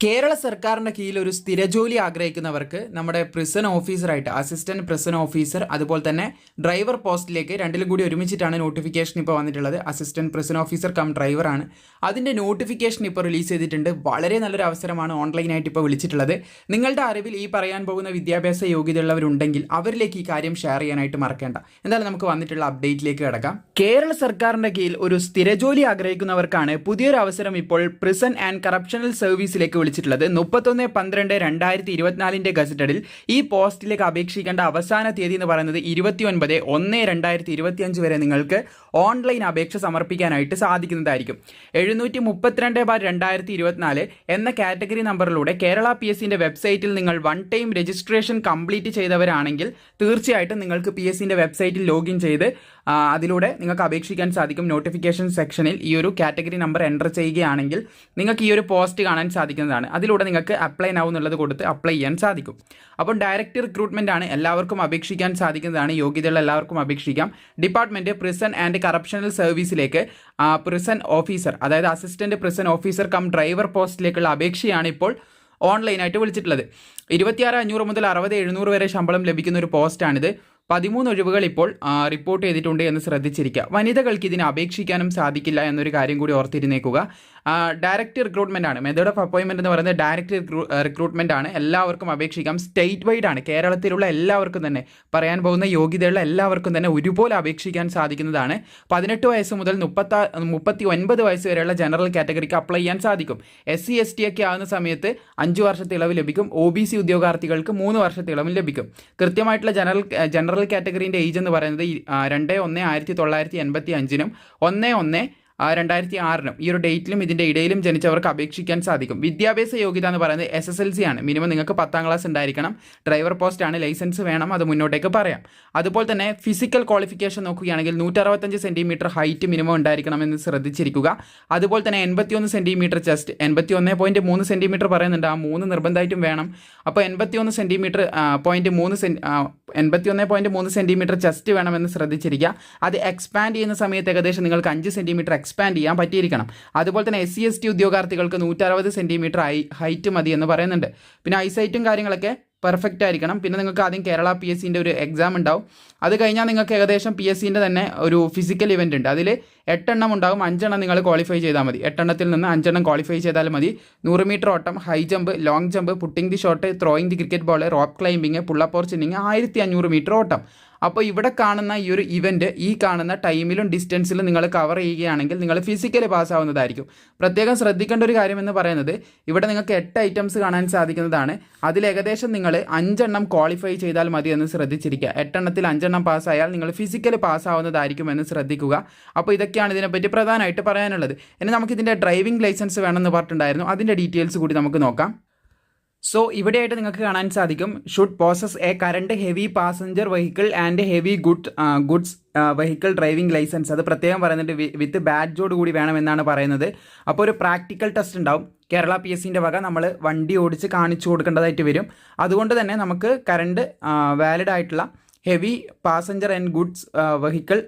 കേരള സർക്കാരിന്റെ കീഴിൽ ഒരു സ്ഥിരജോലി ആഗ്രഹിക്കുന്നവർക്ക് നമ്മുടെ പ്രിസൺ ഓഫീസറായിട്ട് അസിസ്റ്റന്റ് പ്രിസൺ ഓഫീസർ അതുപോലെ തന്നെ ഡ്രൈവർ പോസ്റ്റിലേക്ക് രണ്ടിലും കൂടി ഒരുമിച്ചിട്ടാണ് നോട്ടിഫിക്കേഷൻ ഇപ്പോൾ വന്നിട്ടുള്ളത്. അസിസ്റ്റന്റ് പ്രിസൺ ഓഫീസർ കം ഡ്രൈവറാണ് അതിന്റെ നോട്ടിഫിക്കേഷൻ ഇപ്പോൾ റിലീസ് ചെയ്തിട്ടുണ്ട്. വളരെ നല്ലൊരു അവസരമാണ് ഓൺലൈനായിട്ട് ഇപ്പോൾ വിളിച്ചിട്ടുള്ളത്. നിങ്ങളുടെ അറിവിൽ ഈ പറയാൻ പോകുന്ന വിദ്യാഭ്യാസ യോഗ്യതയുള്ളവരുണ്ടെങ്കിൽ അവരിലേക്ക് ഈ കാര്യം ഷെയർ ചെയ്യാനായിട്ട് മറക്കേണ്ട. എന്തായാലും നമുക്ക് വന്നിട്ടുള്ള അപ്ഡേറ്റിലേക്ക് കിടക്കാം. കേരള സർക്കാരിന്റെ കീഴിൽ ഒരു സ്ഥിരജോലി ആഗ്രഹിക്കുന്നവർക്കാണ് പുതിയൊരു അവസരം ഇപ്പോൾ പ്രിസൺ ആൻഡ് കറപ്ഷണൽ സർവീസിലേക്ക് വിളിച്ചിട്ടുള്ളത്. മുപ്പത്തൊന്ന് പന്ത്രണ്ട് രണ്ടായിരത്തി ഇരുപത്തിനാലിന്റെ ഗസറ്റഡിൽ ഈ പോസ്റ്റിലേക്ക് അപേക്ഷിക്കേണ്ട അവസാന തീയതി എന്ന് പറയുന്നത് ഇരുപത്തി ഒൻപത് ഒന്ന് രണ്ടായിരത്തി ഇരുപത്തിയഞ്ച് വരെ നിങ്ങൾക്ക് ഓൺലൈൻ അപേക്ഷ സമർപ്പിക്കാനായിട്ട് സാധിക്കുന്നതായിരിക്കും. എഴുന്നൂറ്റി മുപ്പത്തിരണ്ട് ബാർ രണ്ടായിരത്തി ഇരുപത്തിനാല് എന്ന കാറ്റഗറി നമ്പറിലൂടെ കേരള പി എസ് സിന്റെ വെബ്സൈറ്റിൽ നിങ്ങൾ വൺ ടൈം രജിസ്ട്രേഷൻ കംപ്ലീറ്റ് ചെയ്തവരാണെങ്കിൽ തീർച്ചയായിട്ടും നിങ്ങൾക്ക് പി എസ് സിന്റെ വെബ്സൈറ്റിൽ ലോഗിൻ ചെയ്ത് അതിലൂടെ നിങ്ങൾക്ക് അപേക്ഷിക്കാൻ സാധിക്കും. നോട്ടിഫിക്കേഷൻ സെക്ഷനിൽ ഈ ഒരു കാറ്റഗറി നമ്പർ എന്റർ ചെയ്യുകയാണെങ്കിൽ നിങ്ങൾക്ക് ഈ ഒരു പോസ്റ്റ് കാണാൻ സാധിക്കുന്നതാണ്. അതിലൂടെ നിങ്ങൾക്ക് അപ്ലൈ നൗ എന്നുള്ളത് കൊടുത്ത് അപ്ലൈ ചെയ്യാൻ സാധിക്കും. അപ്പോൾ ഡയറക്റ്റ് റിക്രൂട്ട്മെന്റ് ആണ് എല്ലാവർക്കും അപേക്ഷിക്കാൻ സാധിക്കുന്നതാണ്. യോഗ്യതയുള്ള എല്ലാവർക്കും അപേക്ഷിക്കാം. ഡിപ്പാർട്ട്മെന്റ് പ്രിസൺ ആൻഡ് കറപ്ഷണൽ സർവീസിലേക്ക് പ്രിസൺ ഓഫീസർ അതായത് assistant prison officer cum driver പോസ്റ്റിലേക്കുള്ള അപേക്ഷയാണ് ഇപ്പോൾ ഓൺലൈനായിട്ട് വിളിച്ചിട്ടുള്ളത്. ഇരുപത്തിയാറ് അഞ്ഞൂറ് മുതൽ അറുപത് എഴുന്നൂറ് വരെ ശമ്പളം ലഭിക്കുന്ന ഒരു പോസ്റ്റാണിത് പതിമൂന്ന് ഒഴിവുകൾ ഇപ്പോൾ റിപ്പോർട്ട് ചെയ്തിട്ടുണ്ട് എന്ന് ശ്രദ്ധിച്ചിരിക്കുക. വനിതകൾക്ക് ഇതിന് അപേക്ഷിക്കാനും സാധിക്കില്ല എന്നൊരു കാര്യം കൂടി ഓർത്തിരുന്നേക്കുക. ഡയറക്റ്റ് റിക്രൂട്ട്മെന്റ് ആണ്. മെത്തേഡ് ഓഫ് അപ്പോയിൻമെന്റ് എന്ന് പറയുന്നത് ഡയറക്റ്റ് റിക്രൂട്ട്മെന്റ് ആണ്. എല്ലാവർക്കും അപേക്ഷിക്കാം. സ്റ്റേറ്റ് വൈഡ് ആണ്. കേരളത്തിലുള്ള എല്ലാവർക്കും തന്നെ പറയാൻ പോകുന്ന യോഗ്യതയുള്ള എല്ലാവർക്കും തന്നെ ഒരുപോലെ അപേക്ഷിക്കാൻ സാധിക്കുന്നതാണ്. പതിനെട്ട് വയസ്സ് മുതൽ മുപ്പത്താ മുപ്പത്തി ഒൻപത് വയസ്സ് വരെയുള്ള ജനറൽ കാറ്റഗറിക്ക് അപ്ലൈ ചെയ്യാൻ സാധിക്കും. എസ് സി എസ് ടി ഒക്കെ ആവുന്ന സമയത്ത് അഞ്ച് വർഷത്തെ ഇളവ് ലഭിക്കും. ഒ ബി സി ഉദ്യോഗാർത്ഥികൾക്ക് മൂന്ന് വർഷത്തെ ഇളവും ലഭിക്കും. കൃത്യമായിട്ടുള്ള ജനറൽ ജനറൽ കാറ്റഗറീന്റെ ഏജ് എന്ന് പറയുന്നത് രണ്ട് ഒന്ന് ആയിരത്തി തൊള്ളായിരത്തി എൺപത്തി അഞ്ചിനും ഒന്ന് ഒന്ന് രണ്ടായിരത്തി ആറിനും ഈ ഒരു ഡേറ്റിലും ഇതിന്റെ ഇടയിലും ജനിച്ചവർക്ക് അപേക്ഷിക്കാൻ സാധിക്കും. വിദ്യാഭ്യാസ യോഗ്യത എന്ന് പറയുന്നത് എസ് എസ് എൽ സി ആണ്. മിനിമം നിങ്ങൾക്ക് പത്താം ക്ലാസ് ഉണ്ടായിരിക്കണം. ഡ്രൈവർ പോസ്റ്റ് ആണ്. ലൈസൻസ് വേണം. അത് മുന്നോട്ടേക്ക് പറയാം. അതുപോലെ തന്നെ ഫിസിക്കൽ ക്വാളിഫിക്കേഷൻ നോക്കുകയാണെങ്കിൽ നൂറ്ററുപത്തഞ്ച് സെന്റിമീറ്റർ ഹൈറ്റ് മിനിമം ഉണ്ടായിരിക്കണം എന്ന് ശ്രദ്ധിച്ചിരിക്കുക. അതുപോലെ തന്നെ എൺപത്തിയൊന്ന് സെന്റിമീറ്റർ ചെസ്റ്റ് എൺപത്തി ഒന്ന് പോയിന്റ് മൂന്ന് സെന്റിമീറ്റർ പറയുന്നുണ്ട്. ആ മൂന്ന് നിർബന്ധമായിട്ടും വേണം. അപ്പോൾ എൺപത്തിയൊന്ന് സെന്റിമീറ്റർ പോയിന്റ് മൂന്ന് സെൻ എൺപത്തി ഒന്ന് പോയിന്റ് മൂന്ന് സെന്റിമീറ്റർ ചെസ്റ്റ് വേണമെന്ന് ശ്രദ്ധിച്ചിരിക്കുക. അത് എക്സ്പാൻഡ് ചെയ്യുന്ന സമയത്ത് ഏകദേശം നിങ്ങൾക്ക് അഞ്ച് സെന്റിമീറ്റർ എക്സ്പാൻഡ് ചെയ്യാൻ പറ്റിയിരിക്കണം. അതുപോലെ തന്നെ എസ് സി എസ് ടി ഉദ്യോഗാർത്ഥികൾക്ക് നൂറ്ററുപത് സെന്റിമീറ്റർ ഹൈ ഹൈറ്റ് മതി എന്ന് പറയുന്നുണ്ട്. പിന്നെ ഐസൈറ്റും കാര്യങ്ങളൊക്കെ പെർഫെക്റ്റ് ആയിരിക്കണം. പിന്നെ നിങ്ങൾക്ക് ആദ്യം കേരള പി എസ് സിന്റെ ഒരു എക്സാം ഉണ്ടാവും. അത് കഴിഞ്ഞാൽ നിങ്ങൾക്ക് ഏകദേശം പി എസ് സിന്റെ തന്നെ ഒരു ഫിസിക്കൽ ഇവന്റ് ഉണ്ട്. അതിൽ എട്ടെണ്ണം ഉണ്ടാകും. അഞ്ചെണ്ണം നിങ്ങൾ ക്വാളിഫൈ ചെയ്താൽ മതി. എട്ടെണ്ണത്തിൽ നിന്ന് അഞ്ചെണ്ണം ക്വാളിഫൈ ചെയ്താൽ മതി. നൂറ് മീറ്റർ ഓട്ടം high jump long jump putting the shot throwing the cricket ball rope climbing pull up or chinning ആയിരത്തി അഞ്ഞൂറ് മീറ്റർ ഓട്ടം. അപ്പോൾ ഇവിടെ കാണുന്ന ഈ ഒരു ഇവന്റ് ഈ കാണുന്ന ടൈമിലും ഡിസ്റ്റൻസിലും നിങ്ങൾ കവർ ചെയ്യുകയാണെങ്കിൽ നിങ്ങൾ ഫിസിക്കലി പാസ്സാവുന്നതായിരിക്കും പ്രത്യേകം ശ്രദ്ധിക്കേണ്ട ഒരു കാര്യം എന്ന് പറയുന്നത് ഇവിടെ നിങ്ങൾക്ക് എട്ട് ഐറ്റംസ് കാണാൻ സാധിക്കുന്നതാണ്. അതിൽ ഏകദേശം നിങ്ങൾ അഞ്ചെണ്ണം ക്വാളിഫൈ ചെയ്താൽ മതി എന്ന് ശ്രദ്ധിച്ചിരിക്കുക. എട്ടെണ്ണത്തിൽ അഞ്ചെണ്ണം പാസ്സായാൽ നിങ്ങൾ ഫിസിക്കലി പാസ്സാവുന്നതായിരിക്കും എന്ന് ശ്രദ്ധിക്കുക. അപ്പോൾ ഇതൊക്കെയാണ് ഇതിനെപ്പറ്റി പ്രധാനമായിട്ട് പറയാനുള്ളത്. ഇനി നമുക്ക് ഇതിന്റെ ഡ്രൈവിംഗ് ലൈസൻസ് വേണമെന്ന് പറഞ്ഞിട്ടുണ്ടായിരുന്നു. അതിന്റെ ഡീറ്റെയിൽസ് കൂടി നമുക്ക് നോക്കാം. സോ ഇവിടെയായിട്ട് നിങ്ങൾക്ക് കാണാൻ സാധിക്കും. Should possess a current heavy passenger vehicle and heavy good goods vehicle driving licence അത് പ്രത്യേകം പറയുന്നുണ്ട്. വിത്ത് ബാഡ്ജോട് കൂടി വേണമെന്നാണ് പറയുന്നത്. അപ്പോൾ ഒരു പ്രാക്ടിക്കൽ ടെസ്റ്റ് ഉണ്ടാവും. കേരള പി എസ് സിന്റെ വക നമ്മൾ വണ്ടി ഓടിച്ച് കാണിച്ചു കൊടുക്കേണ്ടതായിട്ട് വരും. അതുകൊണ്ട് തന്നെ നമുക്ക് കറണ്ട് വാലിഡ് ആയിട്ടുള്ള heavy passenger and goods vehicle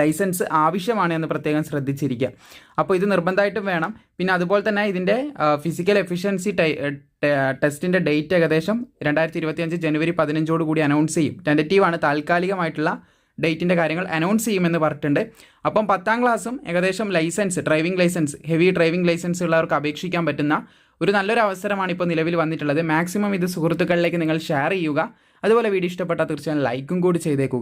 licence ആവശ്യമാണ് എന്ന് പ്രത്യേകം ശ്രദ്ധിച്ചിരിക്കുക. അപ്പോൾ ഇത് നിർബന്ധമായിട്ടും വേണം. പിന്നെ അതുപോലെ തന്നെ ഇതിന്റെ ഫിസിക്കൽ എഫിഷ്യൻസി ടെസ്റ്റിന്റെ ഡേറ്റ് ഏകദേശം രണ്ടായിരത്തി ഇരുപത്തിയഞ്ച് ജനുവരി പതിനഞ്ചോട് കൂടി അനൗൺസ് ചെയ്യും. ടെന്ററ്റീവാണ് താൽക്കാലികമായിട്ടുള്ള ഡേറ്റിന്റെ കാര്യങ്ങൾ അനൗൺസ് ചെയ്യുമെന്ന് പറഞ്ഞിട്ടുണ്ട്. അപ്പം പത്താം ക്ലാസ്സും ഏകദേശം licence driving licence heavy driving licence ഉള്ളവർക്ക് അപേക്ഷിക്കാൻ പറ്റുന്ന ഒരു നല്ലൊരു അവസരമാണ് ഇപ്പോൾ നിലവിൽ വന്നിട്ടുള്ളത്. മാക്സിമം ഇത് സുഹൃത്തുക്കളിലേക്ക് നിങ്ങൾ ഷെയർ ചെയ്യുക. അതുപോലെ വീഡിയോ ഇഷ്ടപ്പെട്ടാൽ തീർച്ചയായും ലൈക്കും കൂടി ചെയ്തേക്കുക.